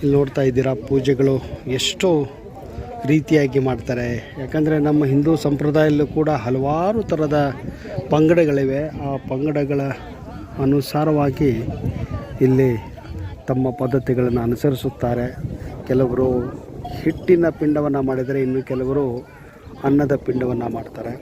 ಇಲ್ಲಿ ನೋಡ್ತಾ ಇದ್ದೀರಾ, ಪೂಜೆಗಳು ಎಷ್ಟು ರೀತಿಯಾಗಿ ಮಾಡ್ತಾರೆ. ಯಾಕಂದರೆ ನಮ್ಮ ಹಿಂದೂ ಸಂಪ್ರದಾಯದಲ್ಲೂ ಕೂಡ ಹಲವಾರು ಥರದ ಪಂಗಡಗಳಿವೆ. ಆ ಪಂಗಡಗಳ ಅನುಸಾರವಾಗಿ ಇಲ್ಲಿ ತಮ್ಮ ಪದ್ಧತಿಗಳನ್ನು ಅನುಸರಿಸುತ್ತಾರೆ. ಕೆಲವರು ಹಿಟ್ಟಿನ ಪಿಂಡವನ್ನು ಮಾಡಿದರೆ ಇನ್ನು ಕೆಲವರು ಅನ್ನದ ಪಿಂಡವನ್ನು ಮಾಡ್ತಾರೆ.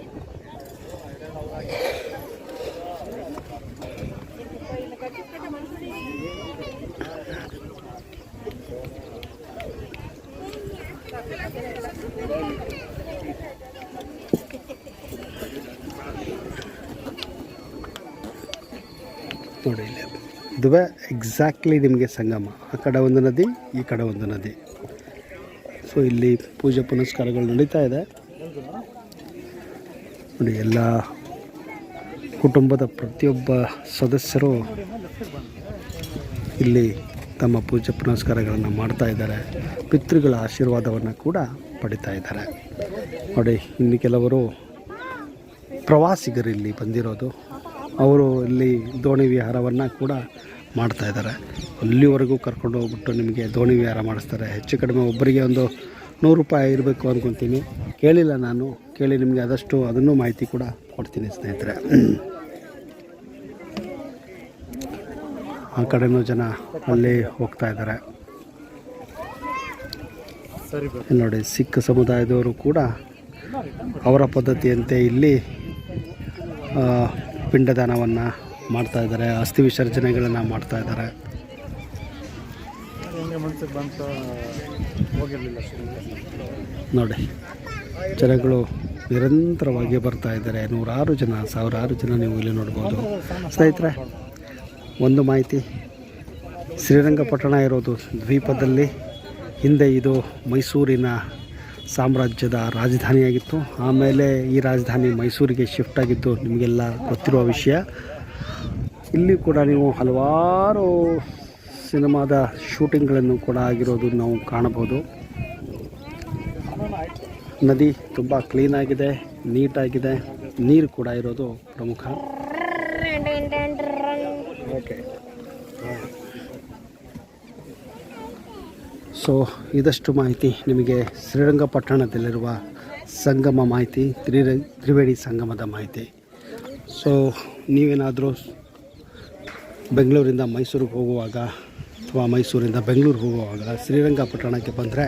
ನೋಡಿ ಇಲ್ಲಿ. ಎಕ್ಸಾಕ್ಟ್ಲಿ ನಿಮಗೆ ಸಂಗಮ. ಆ ಕಡೆ ಒಂದು ನದಿ, ಈ ಕಡೆ ಒಂದು ನದಿ. ಸೊ ಇಲ್ಲಿ ಪೂಜೆ ಪುನಸ್ಕಾರಗಳು ನಡೀತಾ ಇದೆ. ನೋಡಿ, ಎಲ್ಲ ಕುಟುಂಬದ ಪ್ರತಿಯೊಬ್ಬ ಸದಸ್ಯರು ಇಲ್ಲಿ ತಮ್ಮ ಪೂಜೆ ಪುನಸ್ಕಾರಗಳನ್ನು ಮಾಡ್ತಾ ಇದ್ದಾರೆ, ಪಿತೃಗಳ ಆಶೀರ್ವಾದವನ್ನು ಕೂಡ ಪಡಿತಾ ಇದ್ದಾರೆ. ನೋಡಿ, ಇನ್ನು ಕೆಲವರು ಪ್ರವಾಸಿಗರು ಇಲ್ಲಿ ಬಂದಿರೋದು. ಅವರು ಇಲ್ಲಿ ದೋಣಿ ವಿಹಾರವನ್ನು ಕೂಡ ಮಾಡ್ತಾ ಇದ್ದಾರೆ. ಅಲ್ಲಿವರೆಗೂ ಕರ್ಕೊಂಡು ಹೋಗ್ಬಿಟ್ಟು ನಿಮಗೆ ದೋಣಿ ವಿಹಾರ ಮಾಡಿಸ್ತಾರೆ. ಹೆಚ್ಚು ಕಡಿಮೆ ಒಬ್ಬರಿಗೆ ಒಂದು ನೂರು ರೂಪಾಯಿ ಇರಬೇಕು ಅಂದ್ಕೊತೀನಿ ಕೇಳಿಲ್ಲ ನಾನು. ಕೇಳಿ ನಿಮಗೆ ಆದಷ್ಟು ಅದನ್ನು ಮಾಹಿತಿ ಕೂಡ ಕೊಡ್ತೀನಿ ಸ್ನೇಹಿತರೆ. ಆ ಕಡೆನೂ ಜನ ಅಲ್ಲಿ ಹೋಗ್ತಾ ಇದ್ದಾರೆ. ನೋಡಿ, ಸಿಖ್ ಸಮುದಾಯದವರು ಕೂಡ ಅವರ ಪದ್ಧತಿಯಂತೆ ಇಲ್ಲಿ ಪಿಂಡದಾನವನ್ನು ಮಾಡ್ತಾ ಇದ್ದಾರೆ, ಅಸ್ಥಿ ವಿಸರ್ಜನೆಗಳನ್ನು ಮಾಡ್ತಾ ಇದ್ದಾರೆ. ನೋಡಿ, ಜನಗಳು ನಿರಂತರವಾಗಿ ಬರ್ತಾ ಇದ್ದಾರೆ. ನೂರಾರು ಜನ, ಸಾವಿರಾರು ಜನ ನೀವು ಇಲ್ಲಿ ನೋಡ್ಬೋದು. ಸ್ನೇಹಿತರೆ ಒಂದು ಮಾಹಿತಿ. ಶ್ರೀರಂಗಪಟ್ಟಣ ಇರೋದು ದ್ವೀಪದಲ್ಲಿ. ಹಿಂದೆ ಇದು ಮೈಸೂರಿನ ಸಾಮ್ರಾಜ್ಯದ ರಾಜಧಾನಿಯಾಗಿತ್ತು. ಆಮೇಲೆ ಈ ರಾಜಧಾನಿ ಮೈಸೂರಿಗೆ ಶಿಫ್ಟ್ ಆಗಿದ್ದು ನಿಮಗೆಲ್ಲ ಗೊತ್ತಿರುವ ವಿಷಯ. ಇಲ್ಲಿ ಕೂಡ ನೀವು ಹಲವಾರು ಸಿನಿಮಾದ ಶೂಟಿಂಗ್ಗಳನ್ನು ಕೂಡ ಆಗಿರೋದು ನಾವು ಕಾಣಬಹುದು. ನದಿ ತುಂಬ ಕ್ಲೀನಾಗಿದೆ ನೀಟಾಗಿದೆ, ನೀರು ಕೂಡ ಇರೋದು ಪ್ರಮುಖ. ಓಕೆ ಸೊ ಇದಷ್ಟು ಮಾಹಿತಿ ನಿಮಗೆ ಶ್ರೀರಂಗಪಟ್ಟಣದಲ್ಲಿರುವ ಸಂಗಮ ಮಾಹಿತಿ ತ್ರಿ ತ್ರಿವೇಣಿ ಸಂಗಮದ ಮಾಹಿತಿ. ಸೊ ನೀವೇನಾದರೂ ಬೆಂಗಳೂರಿಂದ ಮೈಸೂರಿಗೆ ಹೋಗುವಾಗ ಅಥವಾ ಮೈಸೂರಿಂದ ಬೆಂಗಳೂರಿಗೆ ಹೋಗುವಾಗ ಶ್ರೀರಂಗಪಟ್ಟಣಕ್ಕೆ ಬಂದರೆ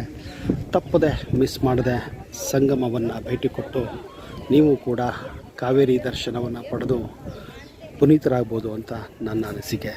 ತಪ್ಪದೆ ಮಿಸ್ ಮಾಡದೆ ಸಂಗಮವನ್ನು ಭೇಟಿ ಕೊಟ್ಟು ನೀವು ಕೂಡ ಕಾವೇರಿ ದರ್ಶನವನ್ನು ಪಡೆದು ಪುನೀತರಾಗ್ಬೋದು ಅಂತ ನನ್ನ ಅನಿಸಿಕೆ.